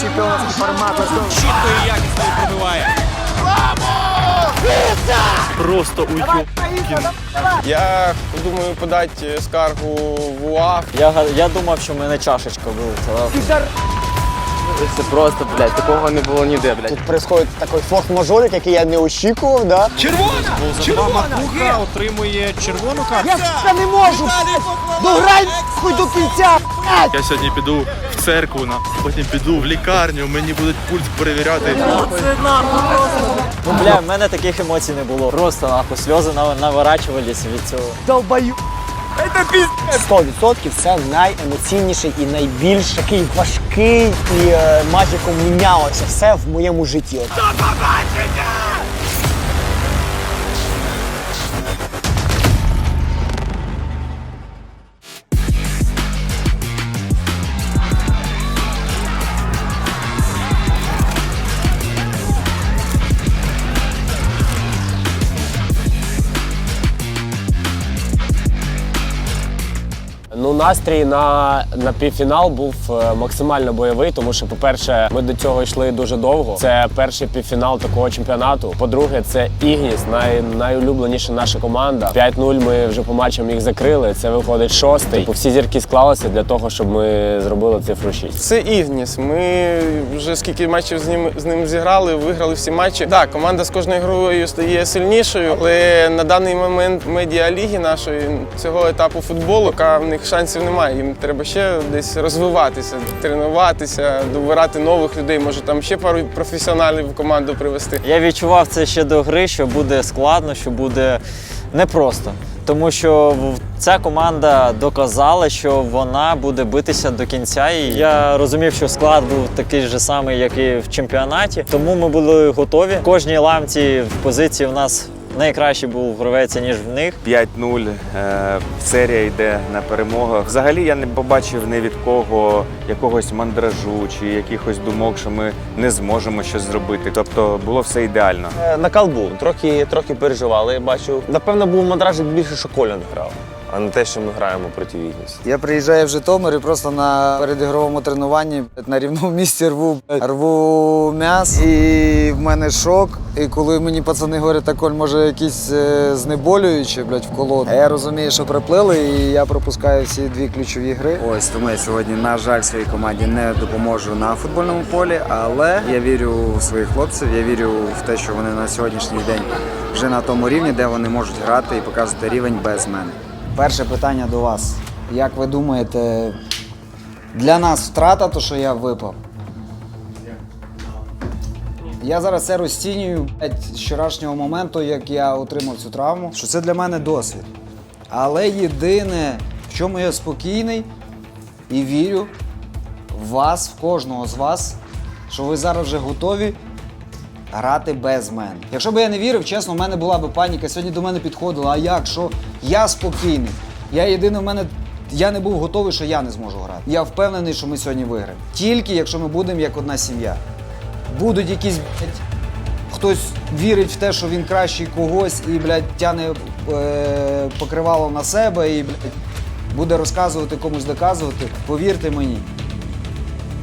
чемпіонський формат. Чітко і якісно пробиває. Просто уйду. Я думаю подати скаргу в УАФ. Я, я думав, що в мене чашечка вилетіла. Це просто, блядь, такого не було ніде, блядь. Тут происходит такий форс-мажорик, який я не очікував, да? Червона! Макуха отримує червону карту. Я це не можу! Дограй хуй до кінця! блядь! Я сьогодні піду церкву, на, потім піду в лікарню, мені будуть пульс перевіряти. Ну, бля, в мене таких емоцій не було. Просто нахуй сльози наворачувалися від цього. Долбаю! Це піздець! 100% це найемоційніший і найбільш такий важкий і е, матч, якому мінялося все в моєму житті. От. Ну, настрій на, на півфінал був е, максимально бойовий, тому що, по-перше, ми до цього йшли дуже довго. Це перший півфінал такого чемпіонату. По-друге, це Ігніс, най, найулюбленіша наша команда. 5-0 ми вже по матчам їх закрили. Це виходить шостий. Типу, всі зірки склалися для того, щоб ми зробили цифру 6. Це Ігніс. Ми вже скільки матчів з ним з ним зіграли, виграли всі матчі. Так, команда з кожною грою стає сильнішою, але на даний момент медіаліги нашої цього етапу футболу, поки в них шансів немає. Їм треба ще десь розвиватися, тренуватися, добирати нових людей. Може там ще пару професіоналів в команду привести. Я відчував це ще до гри, що буде складно, що буде непросто. Тому що ця команда доказала, що вона буде битися до кінця. І я розумів, що склад був такий же самий, як і в чемпіонаті. Тому ми були готові. В кожній ламці в позиції в нас найкращий був гравець, ніж в них. 5-0, е, серія йде на перемогу. Взагалі я не побачив ні від кого якогось мандражу чи якихось думок, що ми не зможемо щось зробити. Тобто було все ідеально. Е, Накал був, трохи, трохи переживали, я бачу. Напевно, був мандраж більше, що Коля не грав, а не те, що ми граємо проти Вігніс. Я приїжджаю в Житомир і просто на передігровому тренуванні на рівному місці рву, рву м'яс. І в мене шок. І коли мені пацани говорять, так Коль, може якісь е, знеболюючі, блядь, вколоти. А я розумію, що приплили, і я пропускаю всі дві ключові гри. Ось тому я сьогодні, на жаль, своїй команді не допоможу на футбольному полі, але я вірю в своїх хлопців, я вірю в те, що вони на сьогоднішній день вже на тому рівні, де вони можуть грати і показувати рівень без мене. Перше питання до вас. Як ви думаєте, для нас втрата, то що я випав? Я зараз це розцінюю з вчорашнього моменту, як я отримав цю травму, що це для мене досвід. Але єдине, в чому я спокійний і вірю в вас, в кожного з вас, що ви зараз вже готові грати без мене. Якщо б я не вірив, чесно, в мене була б паніка. Сьогодні до мене підходила. А як? Що? Я спокійний. Я єдине в мене. Я не був готовий, що я не зможу грати. Я впевнений, що ми сьогодні виграємо. Тільки якщо ми будемо як одна сім'я. Будуть якісь блядь, хтось вірить в те, що він кращий когось і, блядь, тяне е, покривало на себе і, блядь, буде розказувати комусь доказувати. Повірте мені,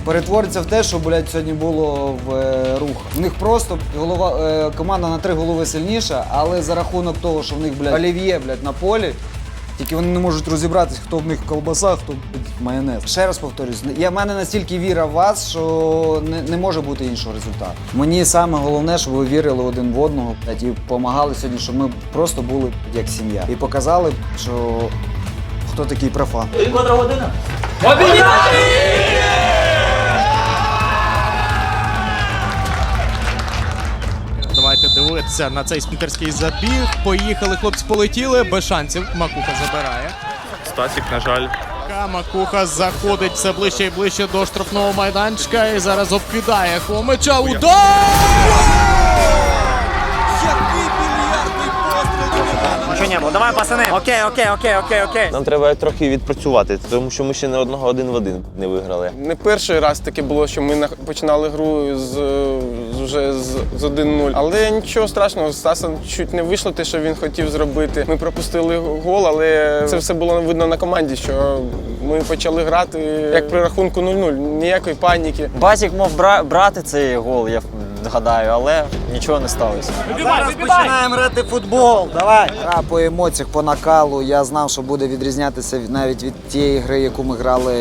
перетвориться в те, що блядь, сьогодні було в е, рух. В них просто голова, е, команда на три голови сильніша, але за рахунок того, що в них блядь, олів'є блядь, на полі. Тільки вони не можуть розібратись, хто в них колбаса, хто майонез. Ще раз повторюсь, я в мене настільки віра в вас, що не, не може бути іншого результату. Мені саме головне, щоб ви вірили один в одного і допомагали сьогодні, щоб ми просто були як сім'я. І показали, що хто такий профан. Давайте дивитися на цей спікерський забіг. Поїхали, хлопці полетіли, без шансів. Макуха забирає. Стасік, на жаль, Макуха заходить все ближче і ближче до штрафного майданчика і зараз обкидає Хомича. Удар! Більярдний постріл! Давай, пацани. Окей, окей, окей, окей, окей. Нам треба трохи відпрацювати, тому що ми ще не одного один в один не виграли. Не перший раз таке було, що ми починали гру з, з вже з, з 1-0. Але нічого страшного, Стаса чуть не вийшло те, що він хотів зробити. Ми пропустили гол, але це все було видно на команді, що ми почали грати як при рахунку 0-0. Ніякої паніки. Базік мав бра- брати цей гол, я гадаю, але нічого не сталося. Зараз починаємо грати в футбол. Давай. Гра по емоціях, по накалу. Я знав, що буде відрізнятися від- навіть від тієї гри, яку ми грали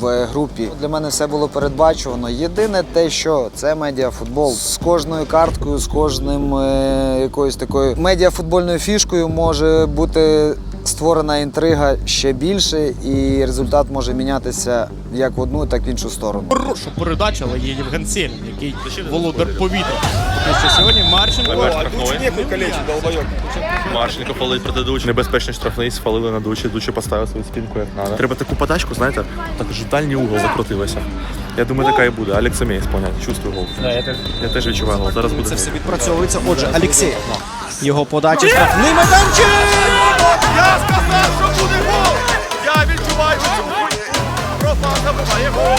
в групі. Для мене все було передбачувано. Єдине те, що це медіафутбол. З кожною карткою, з кожним е, якоюсь такою медіафутбольною фішкою може бути створена інтрига ще більше, і результат може мінятися як в одну, так і в іншу сторону. Хороша передача, але є Євген Селін, який володар повітря. Тому що сьогодні Марченко. Марченко фалить проти Дучі. Небезпечний штрафний сфалили на Дучі. Дучі поставив свою спинку як надо. Треба таку подачку, знаєте, так ж в дальній угол закрутилася. Я думаю, така і буде. Самєєв сповняє. Чувствую гол. я, теж. відчуваю гол. Зараз буде. Це все відпрацьовується. Отже, Алексєєв. Його подача штрафний майданчик! Я сказав, що буде гол! Я відчуваю цю Профан забиває гол!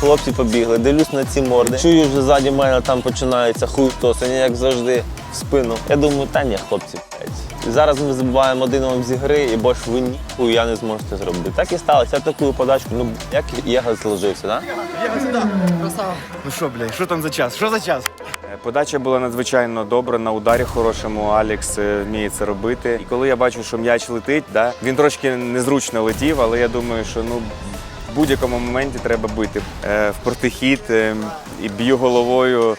Хлопці побігли, дивлюсь на ці морди. Чую, вже ззаді мене там починається хуй тосання, як завжди, в спину. Я думаю, та ні, хлопці, блядь. І зараз ми забуваємо один вам зі гри, і бо ж ви ніхуя не зможете зробити. Так і сталося. Я таку подачку, ну як Єга зложився, так? Ну що, бля, що там за час? Що за час? Е, Подача була надзвичайно добра, на ударі хорошому Алекс е, вміє це робити. І коли я бачу, що м'яч летить, да, він трошки незручно летів, але я думаю, що ну. В будь-якому моменті треба бити е, в протихід е, і б'ю головою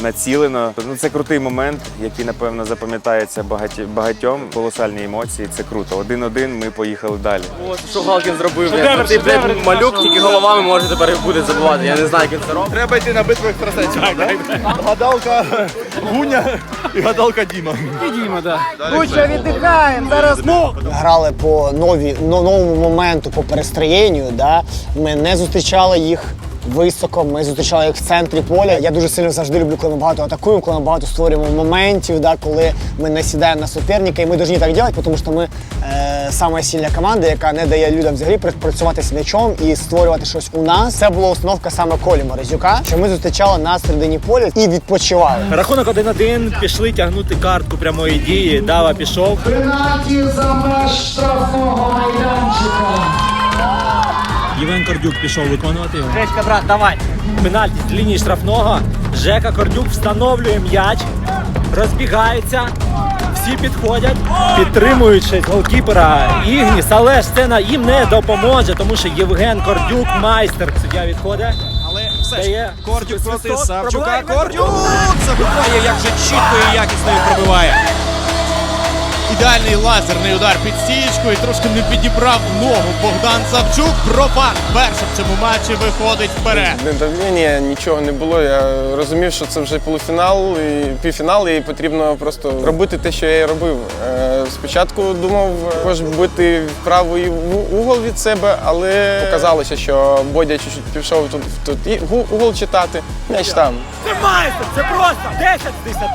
націлено. Ну це крутий момент, який напевно запам'ятається багаті, багатьом. Колосальні емоції. Це круто. Один-один. Ми поїхали далі. Що Галкін зробив? Шедевр, Ти, блядь, малюк, тільки головами може тепер буде забувати. Я не знаю, як він це робить. Треба йти на битву екстрасенсів. Гадалка Гуня і гадалка Діма. І Діма, так. Куча віддихаємо, зараз грали по нові, но- новому моменту, по перестроєнню. Да? Ми не зустрічали їх високо, ми зустрічали їх в центрі поля. Я дуже сильно завжди люблю, коли ми багато атакуємо, коли ми багато створюємо моментів, да? коли ми не сідаємо на суперника. І ми повинні так робити, тому що ми е, сама сильна команда, яка не дає людям взагалі пр- працювати з м'ячом і створювати щось у нас. Це була установка саме Колі Морозюка, що ми зустрічали на середині поля і відпочивали. Рахунок 1-1, пішли тягнути картку прямої дії. Дава пішов. Євген Кордюк пішов виконувати його. Гречка, брат, давай. Пенальті з лінії штрафного. Жека Кордюк встановлює м'яч, розбігається. Всі підходять, підтримують щось голкіпера Ігніс, але ж це на- їм не допоможе, тому що Євген Кордюк майстер. Суддя відходить. Але все ж Кордюк проти Савчука. пробиває Кордюк забиває, як же чітко і якісно їх пробиває. Ідеальний лазерний удар під стієчку і трошки не підібрав ногу. Богдан Савчук пропан. Першим в цьому матчі виходить вперед. Не давлення, нічого не було. Я розумів, що це вже полуфінал і півфінал, і потрібно просто робити те, що я і робив. Е, Спочатку думав також бити правий угол від себе, але показалося, що Бодя чуть-чуть пішов тут, тут і гу- угол читати. М'яч там. Це майстер, це просто 10 з 10.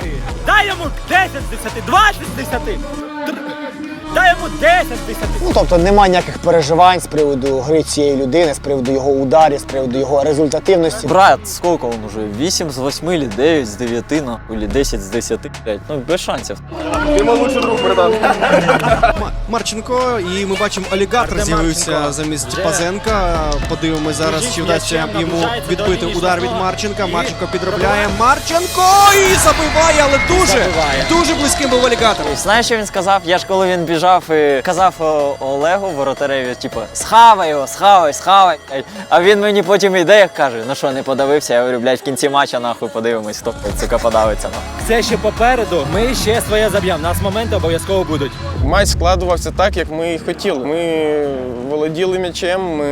Дай йому 10 з 10, 20 з 10. Йому 10 з 10. Ну тобто немає ніяких переживань з приводу гри цієї людини, з приводу його ударів, з приводу його результативності. Брат, сколько он уже? 8 з 8 или 9 з 9, ну, или 10 з 10, блядь. Ну, без шансів. Ма- Марченко, і ми бачимо, олігатор Артем з'явився замість Пазенка. Подивимось зараз, чи вдасться йому відбити удар від. Марченка. Марченко підробляє. Марченко і забиває, але дуже, дуже близьким був олігатор. Знаєш, що він сказав? Я ж коли він біжав і казав Олегу воротареві, типу, схавай його, схавай, схавай. А він мені потім йде і каже, ну що, не подавився. Я говорю, блядь, в кінці матча нахуй подивимось, хто сука подавиться. Нахуй. це ще попереду. Ми ще своє заб'ємо. Нас моменти обов'язково будуть. Матч складувався так, як ми і хотіли. Ми володіли м'ячем, ми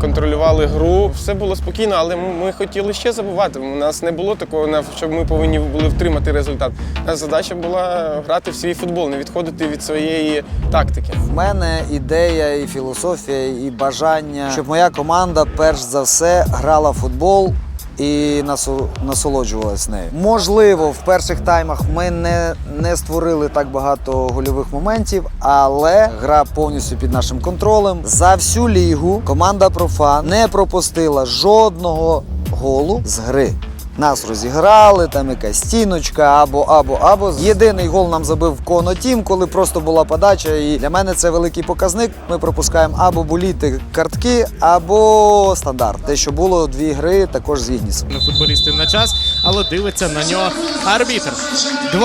контролювали гру. Все було спокійно, але ми хотіли ще забувати. У нас не було такого, щоб ми повинні були втримати результат. Наша задача була грати в свій футбол, не відходити від своєї тактики. В мене ідея і філософія, і бажання, щоб моя команда перш за все грала в футбол. І насо- насолоджувалась нею. Можливо, в перших таймах ми не, не створили так багато гольових моментів, але гра повністю під нашим контролем. За всю лігу команда Профан не пропустила жодного голу з гри. Нас розіграли, там якась стіночка або або або. Єдиний гол нам забив Коно Тім, коли просто була подача. І для мене це великий показник. Ми пропускаємо або боліти картки, або стандарт. Те, що було дві гри, також з Ігнісом. Футболістів на час, але дивиться на нього арбітр. 2-2.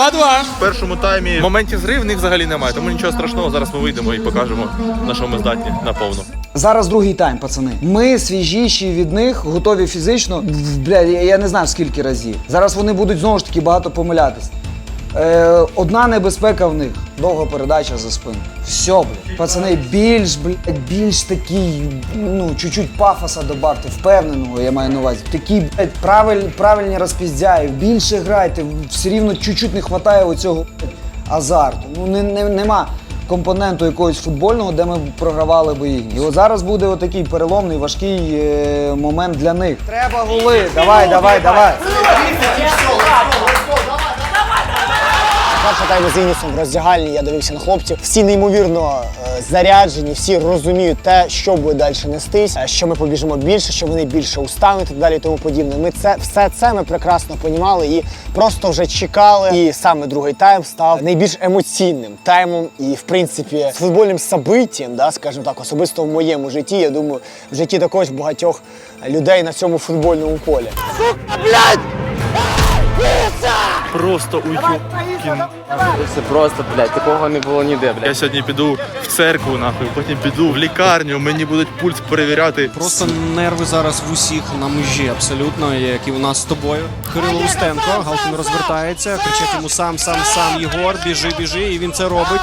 В першому таймі моментів зрив в них взагалі немає, тому нічого страшного. Зараз ми вийдемо і покажемо, на що ми здатні наповну. Зараз другий тайм, пацани. Ми свіжіші від них, готові фізично. Бля, я не знаю скільки разів. Зараз вони будуть знову ж таки багато помилятись. Е, одна небезпека в них довга передача за спину. Все, блядь. Пацани, більш, блядь, більш такий, ну, чуть-чуть пафоса добавте, впевненого, я маю на увазі. Такі, блядь, правиль, правильні розпіздяї, більше грайте, все рівно чуть-чуть не вистачає оцього блядь, азарту. Ну, не, не, нема компоненту якогось футбольного, де ми програвали бої. І от зараз буде отакий переломний, важкий е, момент для них. Треба голи, давай, давай, давай. Перший тайм з Інісом в роздягальні, я дивився на хлопців. Всі неймовірно е, заряджені, всі розуміють те, що буде далі нестись, е, що ми побіжимо більше, що вони більше устануть і так далі і тому подібне. Ми це все це ми прекрасно понімали і просто вже чекали. І саме другий тайм став найбільш емоційним таймом і, в принципі, футбольним собиттям, да, скажімо так, особисто в моєму житті. Я думаю, в житті також багатьох людей на цьому футбольному полі. Просто уйду. Це просто, блядь, такого не було ніде, блядь. Я сьогодні піду в церкву, нахуй, потім піду в лікарню, мені будуть пульс перевіряти. Просто нерви зараз в усіх на межі абсолютно, як і у нас з тобою. Кирило Устенко, Галкін розвертається, кричить йому сам, сам, сам Єгор, біжи, біжи, і він це робить.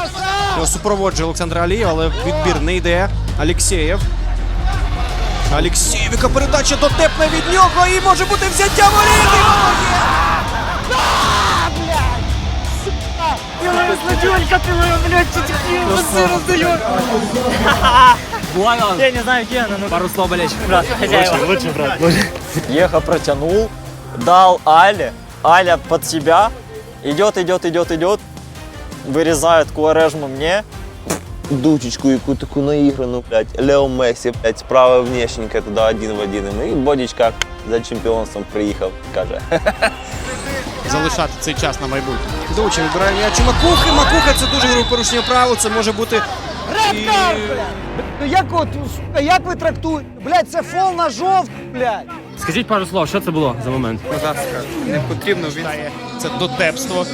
Його супроводжує Олександр Алієв, але відбір не йде. Алєксєєв. Алєксєєв, яка передача дотепна від нього і може бути взяття воріт! і воно є! Я не знаю, где она, но пару слов, блядь. Брат, хозяева. Лучше, брат. Еха протянул, дал Але, Аля под себя, идет, идет, идет, идет, вырезает Куарежму мне, Дучечку, яку таку наіграну, блядь, Лео Месі, блядь, справа внешненька туди один в один. І Бодічка за чемпіонством приїхав, каже. Залишати цей час на майбутнє. Дуча відбирає м'яч у Макухи. Макуха це дуже грубе порушення правил. Це може бути. І... Ну як от, як ви трактуєте? Блядь, це фол на жовт, блядь. Скажіть пару слов, що це було за момент? Не потрібно він. Це дотепство.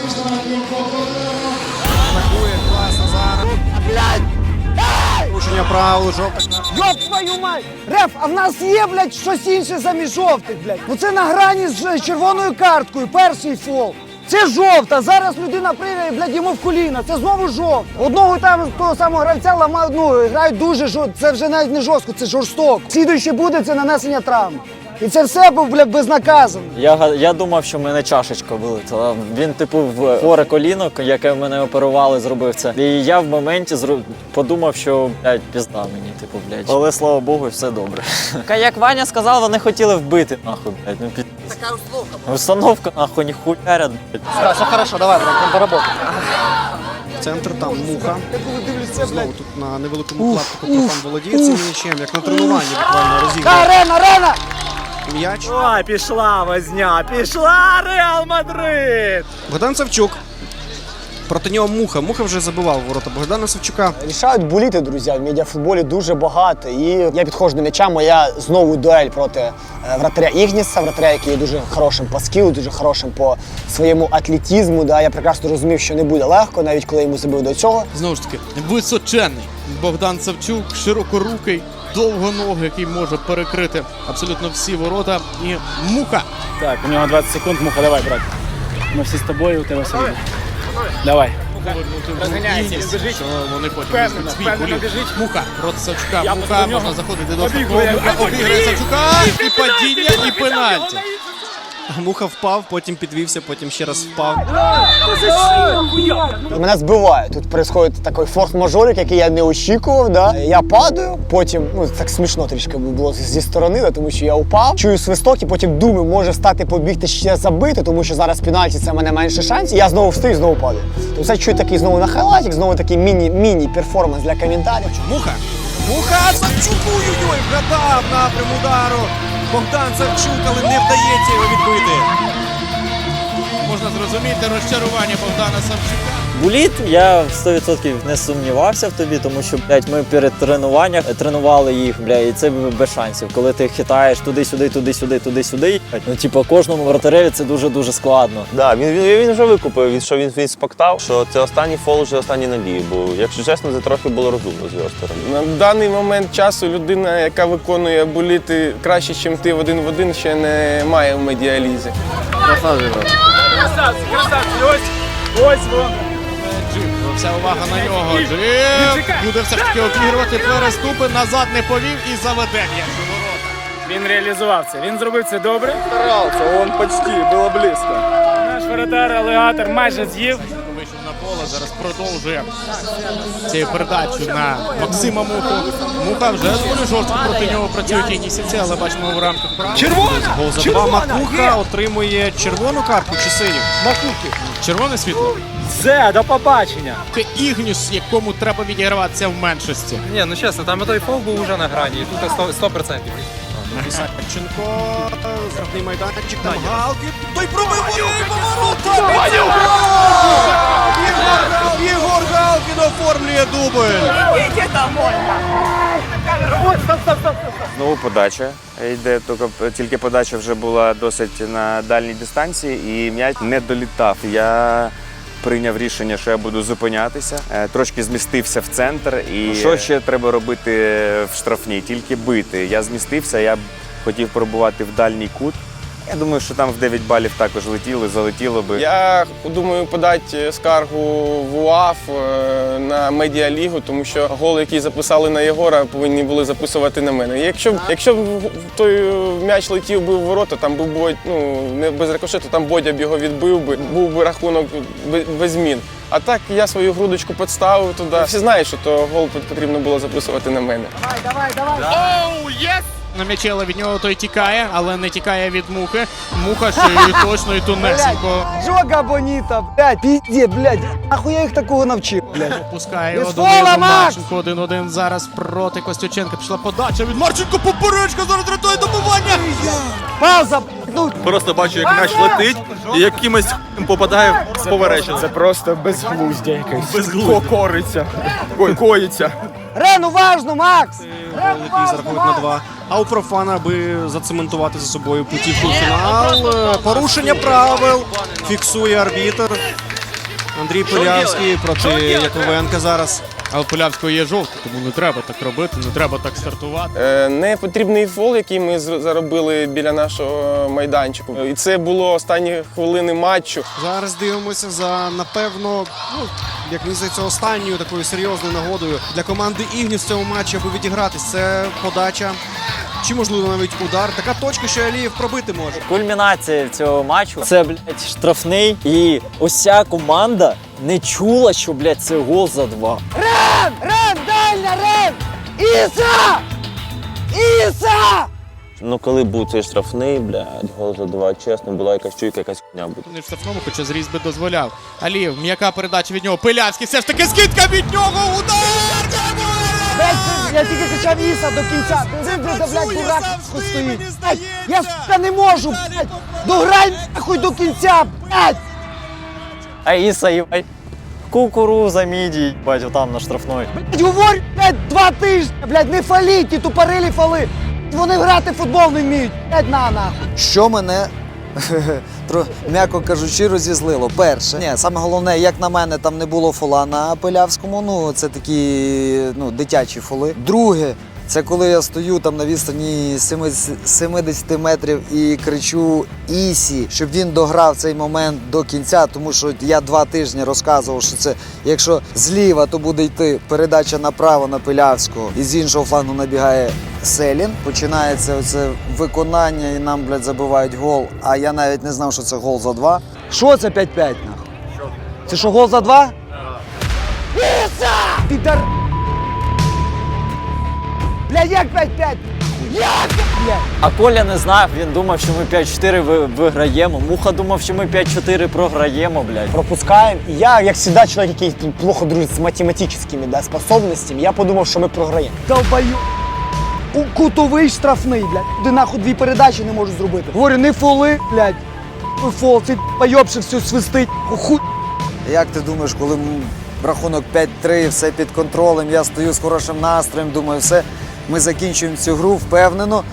Порушення правил, жовта. Йоп твою мать! Реф, а в нас є, блядь, щось інше замість жовтих, блядь. Оце це на грані з е, червоною карткою, перший фол. Це жовта. Зараз людина прийде, блядь, йому в коліна. Це знову жовта. Одного там того самого гравця ламають, ну, грають дуже жорстко. Це вже навіть не жорстко, це жорстоко. Слідуюче буде це нанесення травми. І це все був, блядь, безнаказано. Я, я думав, що в мене чашечка вилетіла. Він, типу, в хворе коліно, яке в мене оперували, зробив це. І я в моменті зру- подумав, що блядь, пізда мені, типу, блядь. Але слава Богу, все добре. Як Ваня сказав, вони хотіли вбити, нахуй, блядь. Ну, під... Така установка. Установка, нахуй, не хуярят, блядь. Центр там муха. Знову тут на невеликому клаптику профан володіє цим м'ячем, як на тренуванні буквально розіграє Арена, арена! М'яч. Ой, пішла возня, пішла Реал Мадрид! Богдан Савчук. Проти нього муха. Муха вже забивав ворота Богдана Савчука. Рішають боліти, друзі, в медіафутболі дуже багато. І я підходжу до м'яча, моя знову дуель проти е, вратаря Ігніса, вратаря, який є дуже хорошим по скілу, дуже хорошим по своєму атлетизму. Да. Я прекрасно розумів, що не буде легко, навіть коли йому забив до цього. Знову ж таки, височенний Богдан Савчук, широкорукий, довгоногий, який може перекрити абсолютно всі ворота. І муха. Так, у нього 20 секунд, муха, давай, брат. Ми всі з тобою, у тебе все буде. Давай. Розганяється, що вони потім візьмуть свій голів. Муха проти Савчука. Муха можна заходити до штрафного. Муха обіграє Савчука. І падіння, і пенальті. Муха впав, потім підвівся, потім ще раз впав. Мене збиває. Тут відбувається такий форс-мажорик, який я не очікував. Да? Я падаю, потім ну так смішно трішки було зі сторони, да, тому що я упав, чую свисток і потім думаю, може встати побігти ще забити, тому що зараз пенальті це в мене менше шансів. Я знову встаю знову падаю. Тобто це чую такий знову на хайлайтик, знову такий міні міні перформанс для коментарів. Муха. Муха Савчук, ой-ой-ой, вгадав напрям удару. Богдан Савчук, але не вдається його відбити. Можна зрозуміти розчарування Богдана Савчука. Буліт, я в 100% не сумнівався в тобі, тому що блядь, ми перед тренуванням тренували їх, бля, і це без шансів. Коли ти хитаєш туди-сюди, туди-сюди, туди-сюди. Ну, типу, кожному вратареві це дуже дуже складно. Да, він, він, він вже викупив, він, що він, він споктав, що це останній фол вже останні надії. Бо, якщо чесно, це трохи було розумно з його сторони. На даний момент часу людина, яка виконує боліти краще, ніж ти в один в один, ще не має в медіалізі. Джим, вся увага на нього. Джим буде все ж таки обігрувати переступи, назад не повів і заведе м'яч у ворота. Він реалізував це. Він зробив це добре. Старався, он почти, було близько. Наш воротар алігатор майже з'їв. Вийшов на поле, зараз продовжує цією передачею на Максима Муху. Муха вже доволі жорстко проти нього працюють інісівці, але бачимо в рамках права. Гол за два. Макуха отримує червону картку чи синю? Червоне світло. Все, до побачення. Це Ігнюс, якому треба відіграватися в меншості. Ні, ну чесно, там той фол був уже на грані, і тут 100%. 100%. Ісаченко, штрафний майданчик, там Галкін. Той пробиває поворота! Єгор Галкін оформлює дубль. Знову подача йде, тільки- тільки подача вже була досить на дальній дистанції, і м'яч не долітав. Я прийняв рішення, що я буду зупинятися, е, трошки змістився в центр. І що ще треба робити в штрафній? Тільки бити. Я змістився, я хотів пробувати в дальній кут. Я думаю, що там в 9 балів також летіли, залетіло би. Я думаю подати скаргу в УАФ е, на медіалігу, тому що гол, який записали на Єгора, повинні були записувати на мене. Якщо б якщо б той м'яч летів би в ворота, там був би ну не без рикошету, там Бодя б його відбив би, був би рахунок без- змін. А так я свою грудочку підставив туди. Всі знають, що то гол потрібно було записувати на мене. Давай, давай, давай! Оу, єс! На м'ячі, але від нього той тікає, але не тікає від мухи. Муха ще й точно і тунесенько Джога боніта, блядь, пізде, блядь. Нахуй я їх такого навчив, блядь. опускає від Макс! Марченко. Один-один зараз проти Костюченка. Пішла подача від Марченко. Поперечка зараз рятує добування. Пауза, ну, Просто бачу, як м'яч летить і якимось попадає в поверечину. Це просто безглуздя якесь. Кориться. Коїться. Рен, уважно, Макс! Який зарахують на два. А у профана, аби зацементувати за собою путівку в фінал. Е, Порушення правил. Фіксує арбітр. Андрій Полявський проти Яковенка зараз. Але Полявського є жовтий, тому не треба так робити, не треба так стартувати. Е, Не потрібний фол, який ми з- заробили біля нашого майданчику. І це було останні хвилини матчу. Зараз дивимося за, напевно, ну, як мені здається, останньою такою серйозною нагодою для команди Ігніс в цьому матчі, аби відігратись. Це подача. Чи можливо навіть удар. Така точка, що Алієв пробити може. Кульмінація цього матчу це, блядь, штрафний. І ось ця команда не чула, що, блядь, це гол за два. Рен! Рен, дальня, Рен! Іса! Іса! Ну коли був цей штрафний, блядь, гол за два, чесно, була якась чуйка, якась хуйня буде. Не в штрафному, хоча зріз би дозволяв. Алієв, м'яка передача від нього. Пилявський, все ж таки скидка від нього. Удар! Блядь, я тільки кричав Іса до кінця. Ти блядь, блядь, дурак стоїть. Блядь, я сука не можу, блядь. Дограй нахуй до кінця, блядь. А Іса, їбать, кукуруза мідій, бать, там на штрафной. Блядь, говорю, блядь, два тижні, блядь, не фаліть, ті тупорилі фали. Вони грати в футбол не вміють. Блядь, на нахуй. Що мене, м'яко кажучи, розізлило. Перше, ні, саме головне, як на мене, там не було фола на Пилявському. Ну, це такі ну, дитячі фоли. Друге, Це коли я стою там на відстані 70 70 метрів і кричу Ісі, щоб він дограв цей момент до кінця, тому що я два тижні розказував, що це якщо зліва, то буде йти передача направо на Пилявського, і з іншого флангу набігає Селін. Починається оце виконання, і нам, блядь, забивають гол. А я навіть не знав, що це гол за два. Що це 5-5 нахуй? Це що гол за два? Іса! Блядь, як 5-5? Як? Блядь? А Коля не знав, він думав, що ми 5-4 ви- виграємо. Муха думав, що ми 5-4 програємо, блядь. пропускаем. И я, як всегда, человек, який плохо дружит с математическими да, способностями, я подумав, що ми програємо. Долбаю. У кутовий штрафний, блядь. Ти нахуй дві передачі не можу зробити. Говорю, не фоли, блядь. Ну, Фол, ти пайобши все свистить. Хуй. Як ти думаєш, коли м, рахунок 5-3, все під контролем, я стою з хорошим настроєм, думаю, все, ми закінчуємо цю гру впевнено.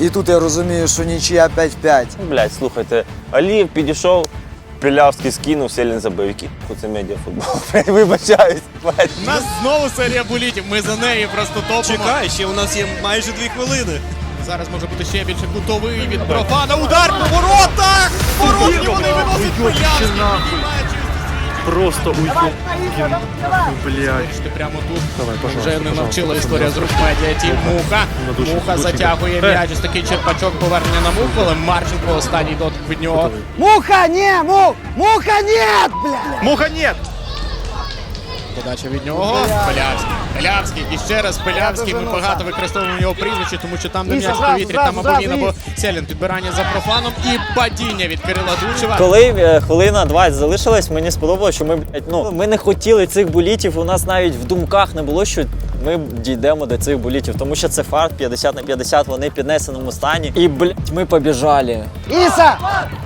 І тут я розумію, що нічия 5-5. Блядь, слухайте, Алієв підійшов, Пілявський скинув, Селін забив. Який це медіафутбол? Вибачаюсь, блядь. У нас знову серія булітів. Ми за неї просто топимо. Чекай, ще у нас є майже дві хвилини. Зараз може бути ще більше кутовий від профана. Удар по воротах! Воротні вони виносять Пилявський. Просто уйти. Блять. Ти прямо тут Давай, вже не навчила історія з рук медіа. Тім Муха. Душі, Муха душі. затягує Е. м'яч. Ось такий черпачок повернення на муху, але Марченко останній дотик від нього. Муха, ні, мух! Муха, ні, блядь! Муха нет! Подача від нього. Пилявський. Пилявський. І ще раз Пилявський. Ми багато використовуємо його прізвище, тому що там, де м'яч в повітрі, там або він, або Селін. Підбирання за профаном і падіння від Кирила Дучева. Коли е, хвилина 20 залишилась, мені сподобалося, що ми, блядь, ну, ми не хотіли цих булітів. У нас навіть в думках не було, що ми дійдемо до цих болітів, тому що це фарт 50 на 50, вони в піднесеному стані. І, блядь, ми побіжали. Іса!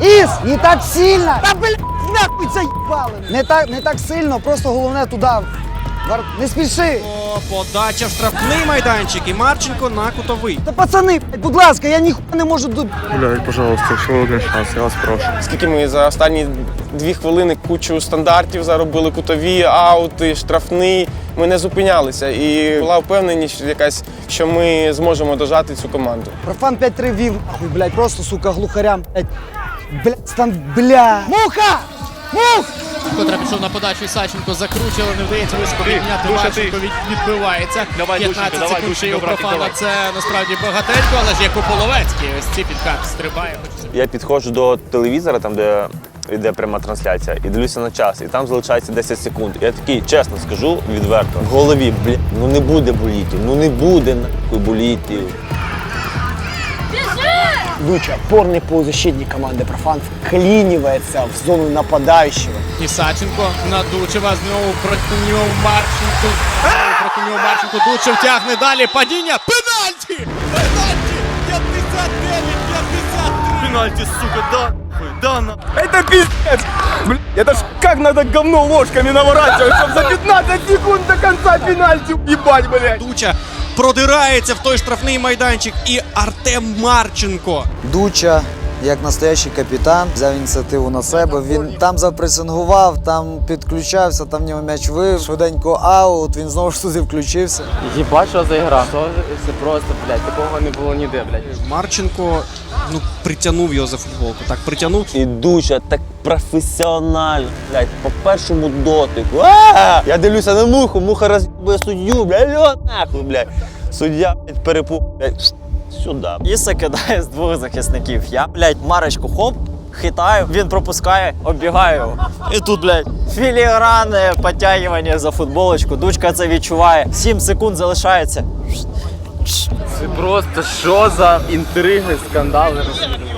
Іс! Не так сильно! Та блядь, нахуй заїбали! їбали! Не так, не так сильно, просто головне туди. Вар- Не спіши! О, Подача в штрафний майданчик і Марченко на кутовий. Та пацани, будь ласка, я ніхуя не можу до. Блядь, пожалуйста, ще один шанс, я вас прошу. Скільки ми за останні дві хвилини кучу стандартів заробили, кутові, аути, штрафний. Ми не зупинялися. І була впевненість якась, що ми зможемо дожати цю команду. Профан 5-3 вів, нахуй, блядь, просто, сука, глухарям, блядь. Блядь, стан, бля! Муха! Мух! Котра пішов на подачу і Саченко закручували, не вдається високо підняти. Душа, Марченко від, відбивається. Давай, 15 Дученко, давай, секунд ще у профана. давай. Це насправді багатенько, але ж як у Половецький. Ось ці підкат стрибає. Я підходжу до телевізора, там де йде пряма трансляція, і дивлюся на час, і там залишається 10 секунд. Я такий, чесно скажу, відверто, в голові, бля, ну не буде болітів, ну не буде нахуй болітів. Дуча, опорный полузащитник команды Профан, вклинивается в зону нападающего. І Саченко на Дучева. Знову проти нього Марченко. Знову проти нього Марченко. Дучев тягне далі. Падіння. Пенальті! Пенальті! 59-53! Пенальти, сука, да, нахуй, да, на. Это пиздец! Блин, это ж как надо говно ложками наворачивать, чтобы за 15 секунд до конца пенальти ебать, блядь! Дуча продирається в той штрафний майданчик і Артем Марченко. Дуча, як настоящий капітан, взяв ініціативу на себе. Він там запресингував, там підключався, там в нього м'яч вив, швиденько аут, він знову ж туди включився. Їбать, що за гра. Це просто, блядь, такого не було ніде, блядь. Марченко ну, притягнув його за футболку. Так притягнув. І Дуча так професіонально, блядь, по першому дотику. А! Я дивлюся на муху, муха роз'їбує суддю, блядь, льо, нахуй, блядь. Суддя, блядь, перепу, блядь, сюди. Іса кидає з двох захисників. Я, блядь, Марочку хоп, хитаю, він пропускає, оббігаю. І тут, блядь, філігранне потягування за футболочку. Дучка це відчуває. Сім секунд залишається. Це просто що за інтриги, скандали.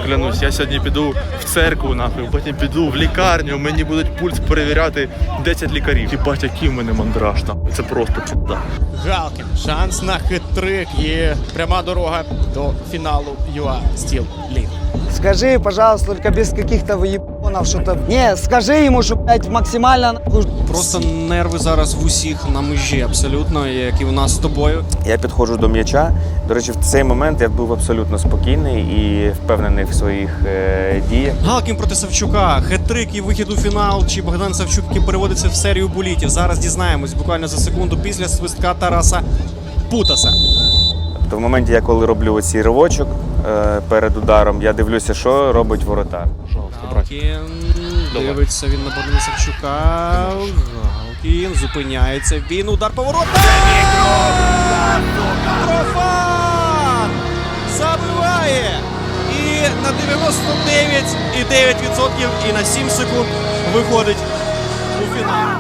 Клянусь, я сьогодні піду в церкву, нахуй, потім піду в лікарню, мені будуть пульс перевіряти 10 лікарів. Хіба який в мене мандраж там. Це просто пізда. Галкін. Шанс на хитрик і пряма дорога до фіналу ЮА Стіл Ліг. Скажи, пожалуйста, только без каких-то выебонов, что-то... Не, скажи ему, что, блядь, максимально нахуй... Просто нерви зараз в усіх на межі, абсолютно, як і у нас з тобою. Я підходжу до м'яча. До речі, в цей момент я був абсолютно спокійний і впевнений в своїх е, діях. Галкін проти Савчука, хет-трик і вихід у фінал. Чи Богдан Савчук, який переводиться в серію булітів. Зараз дізнаємось буквально за секунду після свистка Тараса Путаса. То в моменті, я коли роблю оцей ривочок перед ударом, я дивлюся, що робить воротар. Галкін дивиться він на Богдана Савчука. Галкін зупиняється. Він удар поворота. Профан! Забиває! І на 99,9% і на 7 секунд виходить у фінал.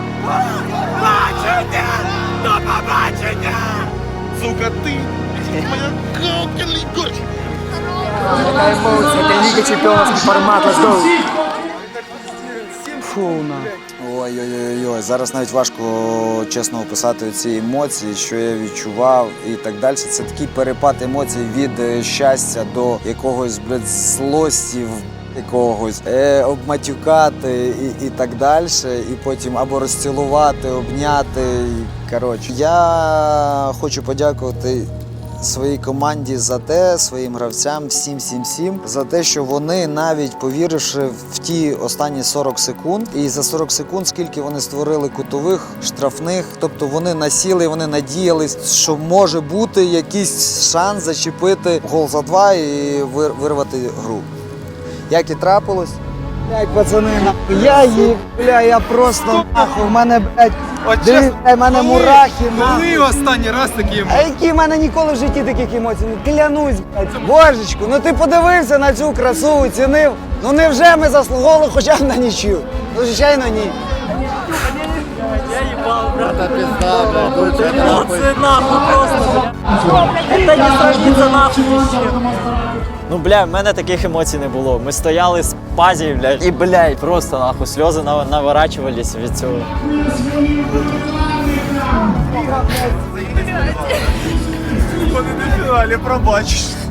Сука, ти! Моя лігочка! Така емоція, це Ліга Чемпіонський формат, let's go! Фу. Ой-ой-ой, зараз навіть важко чесно описати ці емоції, що я відчував і так далі. Це такий перепад емоцій від е, щастя до якогось блядь, злості якогось, е, обматюкати і, і так далі. І потім або розцілувати, обняти. Коротше, я хочу подякувати своїй команді за те, своїм гравцям, всім, всім, всім, за те, що вони навіть повіривши в ті останні 40 секунд, і за 40 секунд, скільки вони створили кутових, штрафних, тобто вони насіли, вони надіялись, що може бути якийсь шанс зачепити гол за два і вирвати гру. Як і трапилось. Блять, пацани, нахуй, я їх, бля, я просто нахуй, в мене, блядь, в мене мурахи, нахуй. останній раз такі А які в мене ніколи в житті таких емоцій? Ну клянусь, блядь. Божечку, ну ти подивився на цю красу, оцінив. Ну невже ми заслуговували хоча б на нічю? Ну, звичайно, ні. Ну, бля, в мене таких емоцій не було. Ми стояли з пазі, блядь, і, блядь, просто нахуй сльози нав- наворачувались від цього.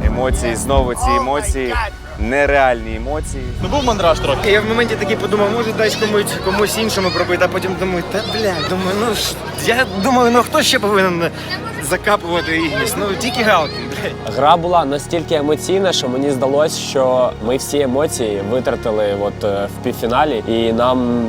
Емоції, знову ці емоції, нереальні емоції. Ну був мандраж трохи. Я в моменті такий подумав, може десь комусь комусь іншому пробити, а потім думаю, та блядь, думаю, ну ж я думаю, ну хто ще повинен закапувати Ігніс? Ну тільки Галкін, блядь. Гра була настільки емоційна, що мені здалося, що ми всі емоції витратили от е, в півфіналі, і нам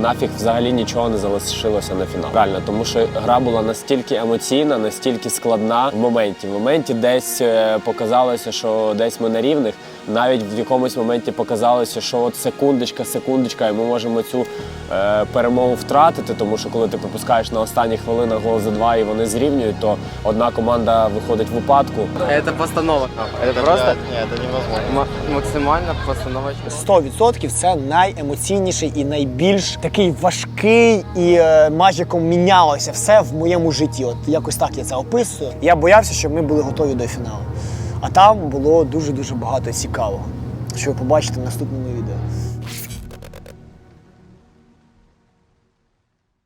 нафіг взагалі нічого не залишилося на фінал. Правильно, тому що гра була настільки емоційна, настільки складна в моменті. В моменті десь е, показалося, що десь ми на рівних. Навіть в якомусь моменті показалося, що от секундочка, секундочка, і ми можемо цю е, перемогу втратити, тому що коли ти пропускаєш на останніх хвилинах гол за два і вони зрівнюють, то одна команда виходить в упадку. Це постанова. Це просто м- максимальна постанова. 100% це найемоційніший і найбільш такий важкий і е, матч, якому мінялося все в моєму житті. От якось так я це описую. Я боявся, щоб ми були готові до фіналу. А там було дуже дуже багато цікавого, що ви побачите в наступному відео.